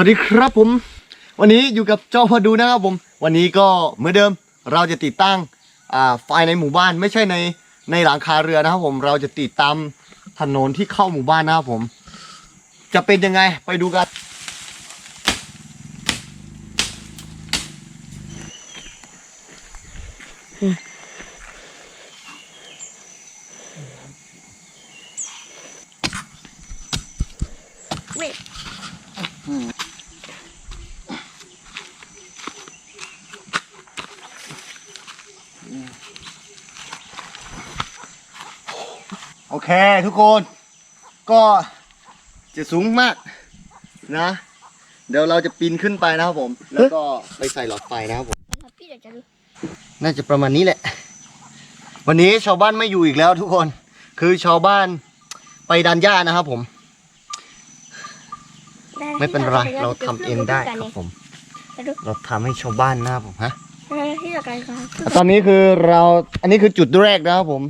วัสดีครับผม วันนี้อยู่กับเจ้าพอดูนะครับผม วันนี้ก็เหมือนเดิมเราจะติดตั้งไฟในหมู่บ้านไม่ใช่ในในหลังคาเรือนะครับผมเราจะติดตามถนนที่เข้าหมู่บ้านนะครับผม จะเป็นยังไงไปดูกันโอ คทุกคนก็จะสูงมากนะ เดี๋ยวเราจะปีนขึ้นไปนะครับผม แล้วก็ไปใส่หลอดไฟนะครับผมพี่เดี๋ยวจะดูน่าจะประมาณนี้แหละ วันนี้ชาวบ้านไม่อยู่อีกแล้วทุกคน คือชาวบ้านไปดันหญ้านะครับผม ไม่เป็นไรเราทำเองได้ครับผม เราทำให้ชาวบ้านนะครับผมฮะ ที่ต่อกันครับ ตอนนี้คือเราอันนี้คือจุดแรกนะครับผม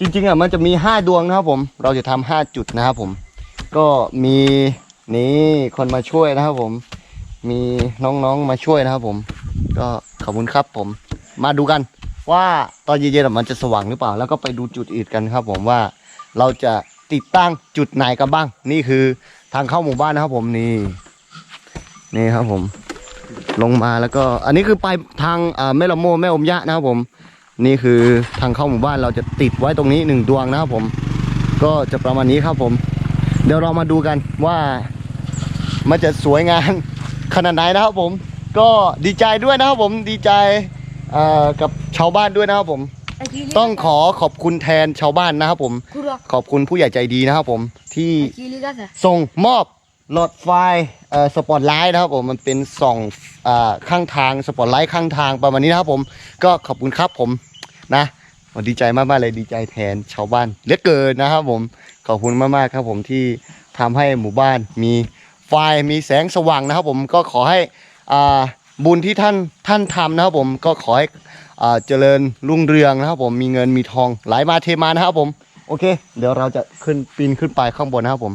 จริงๆอะมันจะมีห้าดวงนะครับผม เราจะทำห้าจุดนะครับผม ก็มีนี่คนมาช่วยนะครับผม มีน้องๆมาช่วยนะครับผม ก็ขอบคุณครับผม มาดูกันว่าตอนเย็นๆมันจะสว่างหรือเปล่า แล้วก็ไปดูจุดอื่นกันครับ ผมว่าเราจะติดตั้งจุดไหนกันบ้าง นี่คือทางเข้าหมู่บ้านนะครับ ผมนี่นี่ครับผม ลงมาแล้วก็ อันนี้คือไปทางแม่ละโมแม่อมยะนะครับผม นี่คือทางเข้าหมู่บ้านเราจะติดไว้ตรงนี้หนึ่งดวงนะครับผม ก็จะประมาณนี้ครับผม เดี๋ยวเรามาดูกันว่ามันจะสวยงามขนาดไหนนะครับผม ก็ดีใจด้วยนะครับผมดีใจเอ่อกับชาวบ้านด้วยนะครับผม ต้องขอขอบคุณแทนชาวบ้านนะครับผมคุณหรอกขอบคุณผู้ใหญ่ใจดีนะครับผมที่กีลิกัสอะส่งมอบหลอดไฟเอ่อสปอตไลท์นะครับผมมันเป็นส่องอ่าข้างทางสปอตไลท์ข้างทางประมาณนี้นะครับผม ก็ขอบคุณครับผม นะผมดีใจมากๆเลยดีใจแทนชาวบ้านเหลือเกินนะครับผมขอบคุณมากๆครับผมที่ทำให้หมู่บ้านมีไฟมีแสงสว่างนะครับ ผมก็ขอให้อ่าบุญที่ท่านท่านทำนะครับผมก็ขอให้อ่าเจริญรุ่งเรืองนะครับ ผมมีเงินมีทองไหลมาเทมานะครับ ผมโอเค เดี๋ยวเราจะขึ้นปีนขึ้นไปข้างบนนะครับผม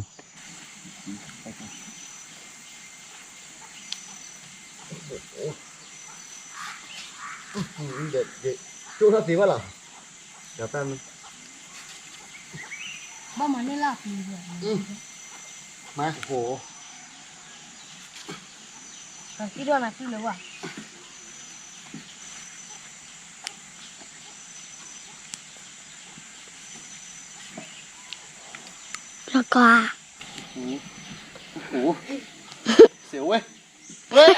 เด็ดเด็ด จูทัศสีวะเหรอเดี๋ยวแป๊บนึงบ้ามันไม่ลาบดีเลยมาโอ้โหคิดว่านะพี่เลยว่ะแล้วก็โอ้โหเสียวเว้ยเฮ้ย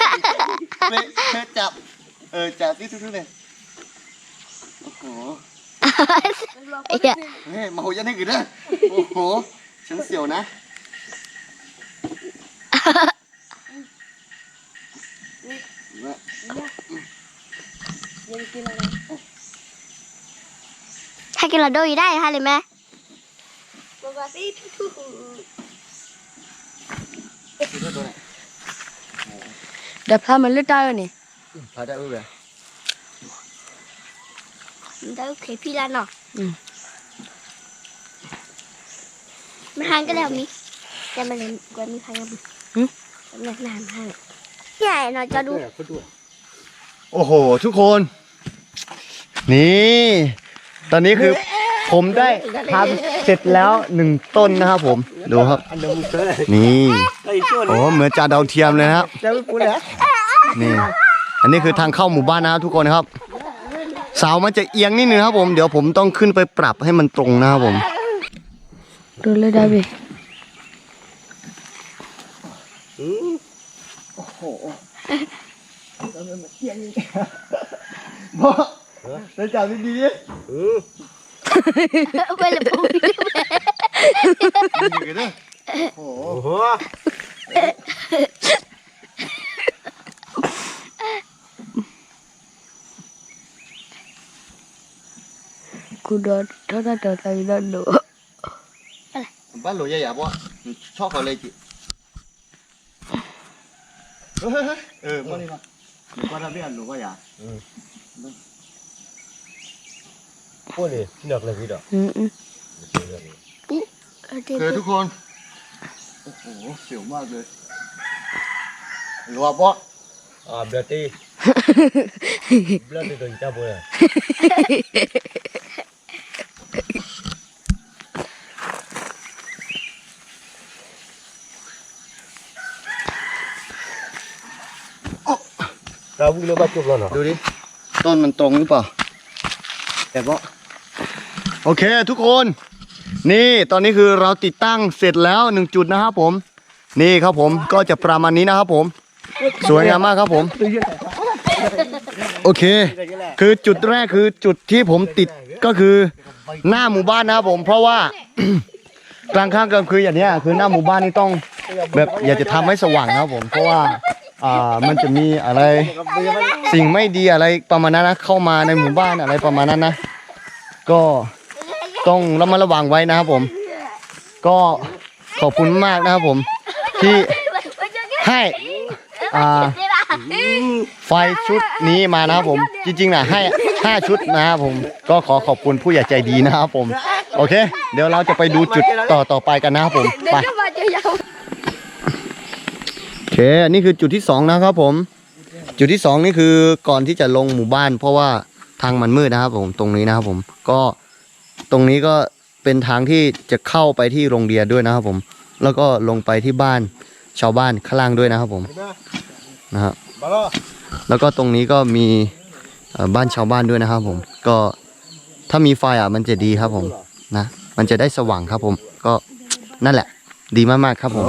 เฮ้ยเฮ้ยจับ เออจับที่ทุกๆเลยโอ้โห ไอ้เหี้ยเฮ้ยเมายันให้กี่นะโอ้โหฉันเสียวนะ ยังกินอะไรให้กินเราโดยได้ฮะเลยไหมปกติทุกเดี๋ยวพามันเลือดได้นี่พาได้รู้เลย ได้โอเคพี่ละเนาะอืมไม่หันก็แล้วนี้จะมาเล่นกว่ามีใครมาบุกจะมาหนานให้ใหญ่เนาะจะดูโอ้โห ทุกคน นี่ ตอนนี้คือผมได้ทำเสร็จแล้วหนึ่งต้นนะครับผม ดูครับ นี่โอ้เหมือนจานดาวเทียมเลยนะครับนี่ อันนี้คือทางเข้าหมู่บ้านนะครับทุกคนครับ เสามันจะเอียงนิดนึงครับผมเดี๋ยวผมต้องขึ้นไปปรับให้มันตรงนะครับผมดูเลยได้บิพ่อได้จับดีๆไปเลยปุ๊บดีๆนะโอ้โห กูโดนเท่านั้นเท่านั้นโดนบ้านหลวงใหญ่ๆป่ะชอบเขาเลยจิเฮ้ยๆเออมานี่มาหนูก็ทำเรื่องหนูก็อย่าพวกนี้ที่นักเลยพี่ดอกอืมอืมคือทุกคน โอ้โห เสียวมากเลยรัวปะ Ah, berarti berarti tu kita boleh. เราวิ่งเลยบ้าจุกแล้วเนาะดูดิ ต้นมันตรงหรือเปล่า แต่ปะโอเคทุกคน นี่ตอนนี้คือเราติดตั้งเสร็จแล้วหนึ่งจุดนะครับผม นี่ครับผมก็จะประมาณนี้นะครับผม สวยงามมากครับผม โอเค คือจุดแรกคือจุดที่ผมติดก็คือหน้าหมู่บ้านนะครับผม เพราะว่ากลางค่ำกลางคืนอย่างเนี้ยคือหน้าหมู่บ้านนี่ต้อง แบบอยากจะทำให้สว่างนะครับผมเพราะว่า อ่ามันจะมีอะไร สิ่งไม่ดีอะไรประมาณนั้นนะเข้ามาในหมู่บ้านอะไรประมาณนั้นนะ ก็ต้องระมัดระวังไว้นะครับผม ก็ขอบคุณมากนะครับผม ที่ให้อ่าไฟชุดนี้มานะครับผม จริงๆนะให้ห้าชุดนะครับผม ก็ขอขอบคุณผู้ใหญ่ใจดีนะครับผม โอเค เดี๋ยวเราจะไปดูจุดต่อต่อไปกันนะครับผม ไป เจอยาวโอเคอันนี้คือจุดที่สองนะครับผม จุดที่สองนี่คือก่อนที่จะลงหมู่บ้าน เพราะว่าทางมันมืดนะครับผมตรงนี้นะครับผมก็ตรงนี้ก็เป็นทางที่จะเข้าไปที่โรงเรียนด้วยนะครับผม แล้วก็ลงไปที่บ้านชาวบ้านข้างล่างด้วยนะครับผมนะครับแล้วก็ตรงนี้ก็มีบ้านชาวบ้านด้วยนะครับผม ก็ถ้ามีไฟอะมันจะดีครับผมนะมันจะได้สว่างครับผม ก็นั่นแหละ ดีมากๆครับผม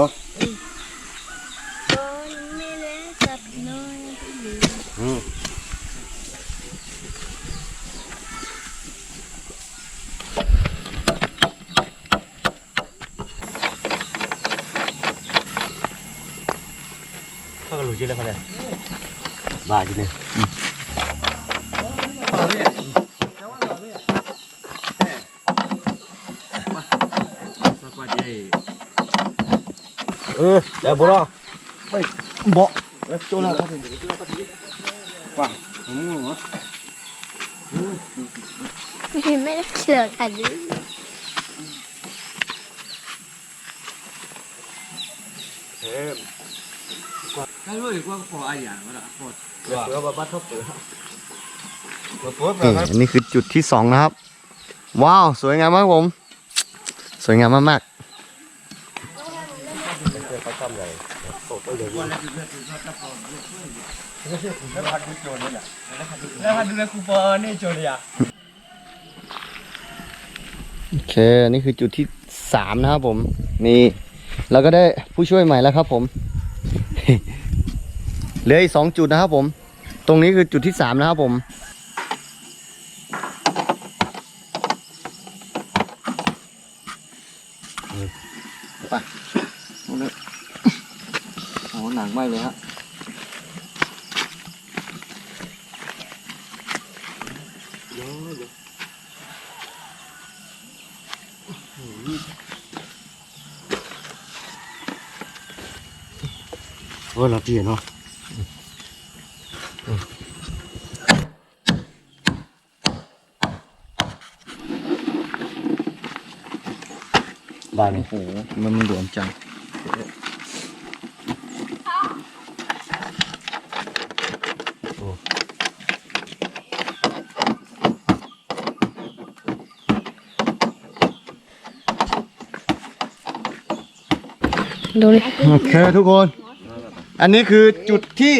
Bah, gini. เออเดี๋ยวบุรอเบาะโจลาครับผมไม่ได้เชื่อกันเลยเดี๋ย วบ้าทบเปิดนี่อันนี้คือจุดที่สองนะครับ ว้าว สวยงามมากครับผม สวยงามมากเขาทำอะไรโอ้ยเดี๋ยวๆโอเคอันนี้คือจุดที่สามนะครับผม นี่ เราก็ได้ผู้ช่วยใหม่แล้วครับผม เหลืออีกสองจุดนะครับผม ตรงนี้คือจุดที่สามนะครับผมไปตรงนี้โอ้หนักมากเลยฮะเออเราเปลี่ยนเนาะ บ้านนี่โอ้โหมันมันหลวมจังดูดิ โอเคทุกคน อันนี้คือจุดที่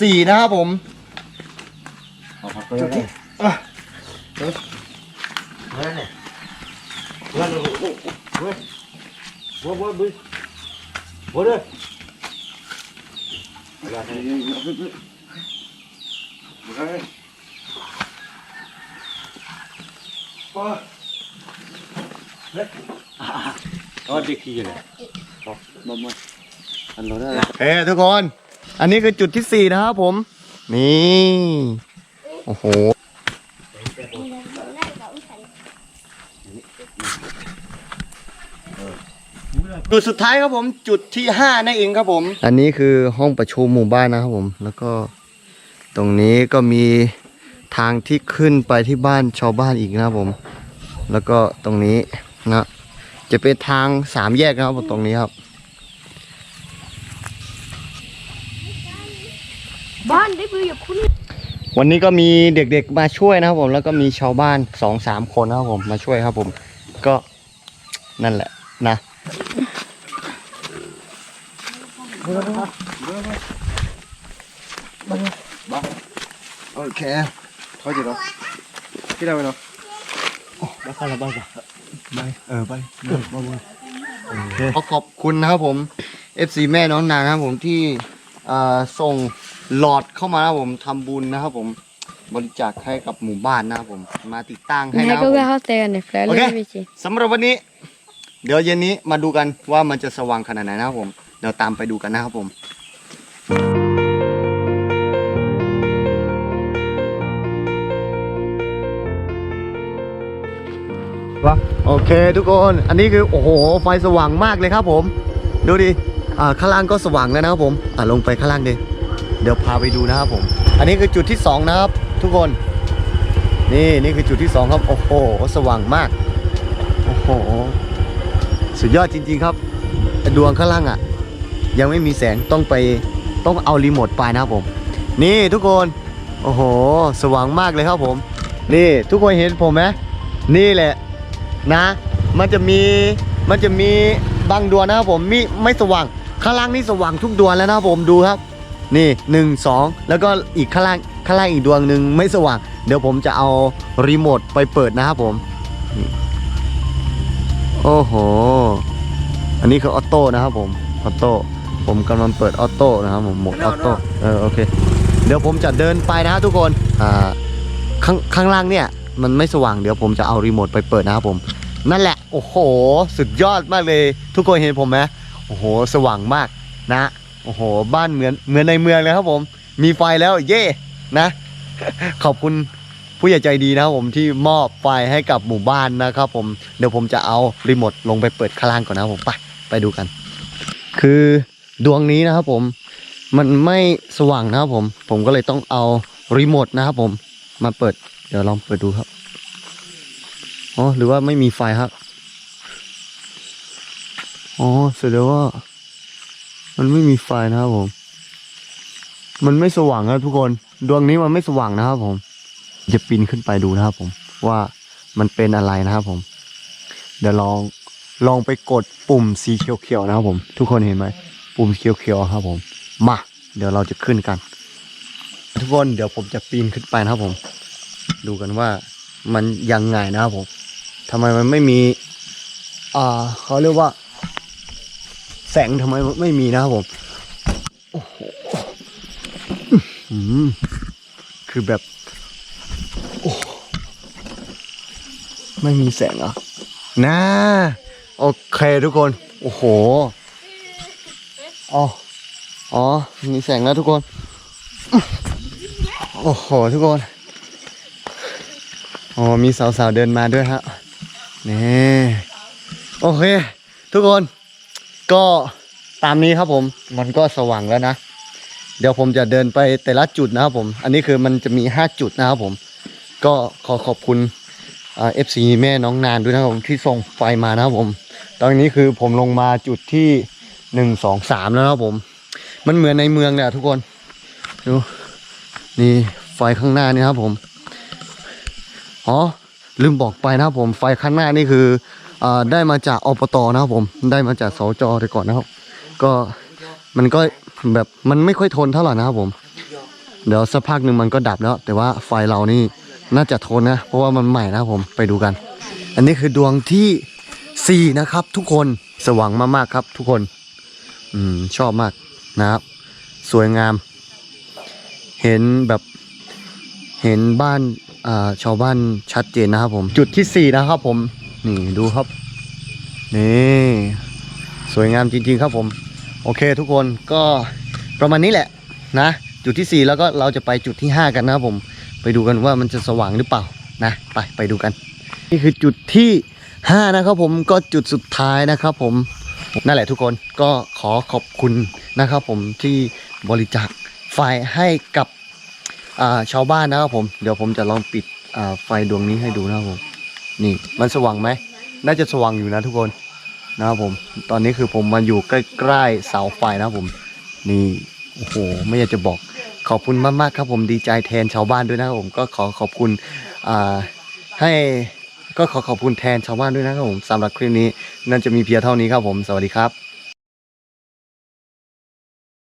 สี่นะครับผมจุดที่อะบัวบัวบัวบัวเลยอ๋อเด็กขี้เลยเฮ้ทุกคน อันนี้คือจุดที่สี่นะครับผม นี่ โอ้โห จุดสุดท้ายครับผมจุดที่ห้านั่นเองครับผม อันนี้คือห้องประชุมหมู่บ้านนะครับผม แล้วก็ตรงนี้ก็มีทางที่ขึ้นไปที่บ้านชาวบ้านอีกนะครับผม แล้วก็ตรงนี้นะ จะเป็นทางสามแยกนะครับผมตรงนี้ครับ มืออย่าคุ้นวันนี้ก็มีเด็กๆมาช่วยนะครับผมแล้วก็มีชาวบ้านสองสามคนนะครับผมมาช่วยครับผม ก็นั่นแหละนะโอเคเขาจะรอที่ไหนไปเนาะบ้านใครบ้านกันไปเออไปเออบ้านขอขอบคุณนะครับผม FC แม่น้องนางนะครับผมที่อ่าส่ง หลอดเข้ามานะครับผมทำบุญนะครับผมบริจาคให้กับหมู่บ้านนะครับผม มาติดตั้งให้ Nej, นะครับ gå ผม och ha det nu, för jag Okej. lever inte. สำหรับวันนี้ เดี๋ยวเย็นนี้มาดูกันว่ามันจะสว่างขนาดไหนนะครับผม เดี๋ยวตามไปดูกันนะครับผมวะโอเคทุกคนอันนี้คือโอ้โหไฟสว่างมากเลยครับผม ดูดิอ่าข้างล่างก็สว่างแล้วนะครับผมอ่าลงไปข้างล่างดิ เดี๋ยวพาไปดูนะครับผม อันนี้คือจุดที่สองนะครับ ทุกคน นี่นี่คือจุดที่สองครับ โอ้โห สว่างมาก โอ้โห สุดยอดจริง ๆครับ ดวงข้างล่างอะ ยังไม่มีแสงต้องไปต้องเอารีโมทไปนะครับผม นี่ทุกคน โอ้โห สว่างมากเลยครับผม นี่ทุกคนเห็นผมไหมนี่แหละนะ มันจะมีมันจะมีบางดวงนะครับผมมีไม่สว่างข้างล่างนี่สว่างทุกดวงแล้วนะครับผมดูครับ นี่หนึ่งสองแล้วก็อีกข้างล่างข้างล่างอีกดวงหนึ่งไม่สว่าง เดี๋ยวผมจะเอารีโมทไปเปิดนะครับผมนี่โอ้โห อันนี้คือออโต้นะครับผมออโต้ผมกำลังเปิดออโต้นะครับผมโหมดออโต้เออโอเค เดี๋ยวผมจะเดินไปนะทุกคนอ่าข้างข้างล่างเนี่ย มันไม่สว่างเดี๋ยวผมจะเอารีโมทไปเปิดนะครับผม นั่นแหละ โอ้โห สุดยอดมากเลย ทุกคนเห็นผมไหมโอ้โห สว่างมากนะ โอ้โห บ้านเหมือนเหมือนในเมืองเลยครับผม มีไฟแล้วเย่นะ ขอบคุณผู้ใหญ่ใจดีนะครับผมที่มอบไฟให้กับหมู่บ้านนะครับผม เดี๋ยวผมจะเอารีโมทลงไปเปิดข้างล่างก่อนนะครับผมไปไปดูกัน คือดวงนี้นะครับผม มันไม่สว่างนะครับผม ผมก็เลยต้องเอารีโมทนะครับผม มาเปิด เดี๋ยวลองเปิดดูครับอ๋อหรือว่าไม่มีไฟครับ อ๋อแสดงว่า มันไม่มีไฟนะครับผม มันไม่สว่างครับทุกคน ดวงนี้มันไม่สว่างนะครับผม จะปีนขึ้นไปดูนะครับผม ว่ามันเป็นอะไรนะครับผม เดี๋ยวลองลองไปกดปุ่มสีเขียวๆนะครับผม ทุกคนเห็นไหม ปุ่มเขียวๆครับผม มา เดี๋ยวเราจะขึ้นกัน ทุกคนเดี๋ยวผมจะปีนขึ้นไปนะครับผม ดูกันว่ามันยังไงนะครับผมทำไมมันไม่มี อ่าเขาเรียกว่า แสงทำไมไม่มีนะครับผมโอ้โหคือแบบโอ้ไม่มีแสงเหรอะนะโอเคทุกคน โอ้โหอ๋ออ๋อมีแสงแล้วทุกคน โอ้โหทุกคนอ๋อมีสาวๆเดินมาด้วยฮะนี่โอเค ทุกคน ก็ตามนี้ครับผม มันก็สว่างแล้วนะ เดี๋ยวผมจะเดินไปแต่ละจุดนะครับผม อันนี้คือมันจะมี 5 จุดนะครับผม ก็ขอขอบคุณเอฟซีแม่น้องนานด้วยนะครับผมที่ส่งไฟมานะครับผม ตอนนี้คือผมลงมาจุดที่หนึ่งสองสามแล้วนะครับผม มันเหมือนในเมืองเนี่ยทุกคนดูนี่ไฟข้างหน้านี่ครับผม อ๋อลืมบอกไปนะครับผมไฟข้างหน้านี่คือ ได้มาจากอบตนะครับผมได้มาจากสจแต่ก่อนนะครับ ก็มันก็แบบมันไม่ค่อยทนเท่าไหร่นะครับผม เดี๋ยวสักพักหนึ่งมันก็ดับแล้ว แต่ว่าไฟเรานี่น่าจะทนนะ เพราะว่ามันใหม่นะครับผมไปดูกัน อันนี้คือดวงที่สี่นะครับ ทุกคนสว่างมากๆครับ ทุกคน อืมชอบมากนะครับ สวยงาม เห็นแบบเห็นบ้านชาวบ้านชัดเจนนะครับผม จุดที่สี่นะครับผม นี่ดูครับ นี่สวยงามจริง ๆ ครับผม โอเคทุกคนก็ประมาณนี้แหละนะ จุดที่สี่แล้วก็เราจะไปจุดที่ห้ากันนะครับผม ไปดูกันว่ามันจะสว่างหรือเปล่านะไปไปดูกัน นี่คือจุดที่ห้านะครับผมก็จุดสุดท้ายนะครับผมนั่นแหละทุกคนก็ขอขอบคุณนะครับผมที่บริจาคไฟให้กับาชาวบ้านนะครับผม เดี๋ยวผมจะลองปิดไฟดวงนี้ให้ดูนะครับผม นี่มันสว่างไหมน่าจะสว่างอยู่นะทุกคนนะครับผม ตอนนี้คือผมมาอยู่ใกล้ๆเสาไฟนะครับผม นี่โอ้โหไม่อยากจะบอกขอบคุณมากๆครับผมดีใจแทนชาวบ้านด้วยนะครับผมก็ขอขอบคุณอ่าให้ก็ขอขอบคุณแทนชาวบ้านด้วยนะครับผมสำหรับคลิปนี้นั่นจะมีเพียงเท่านี้ครับผมสวัสดีครับ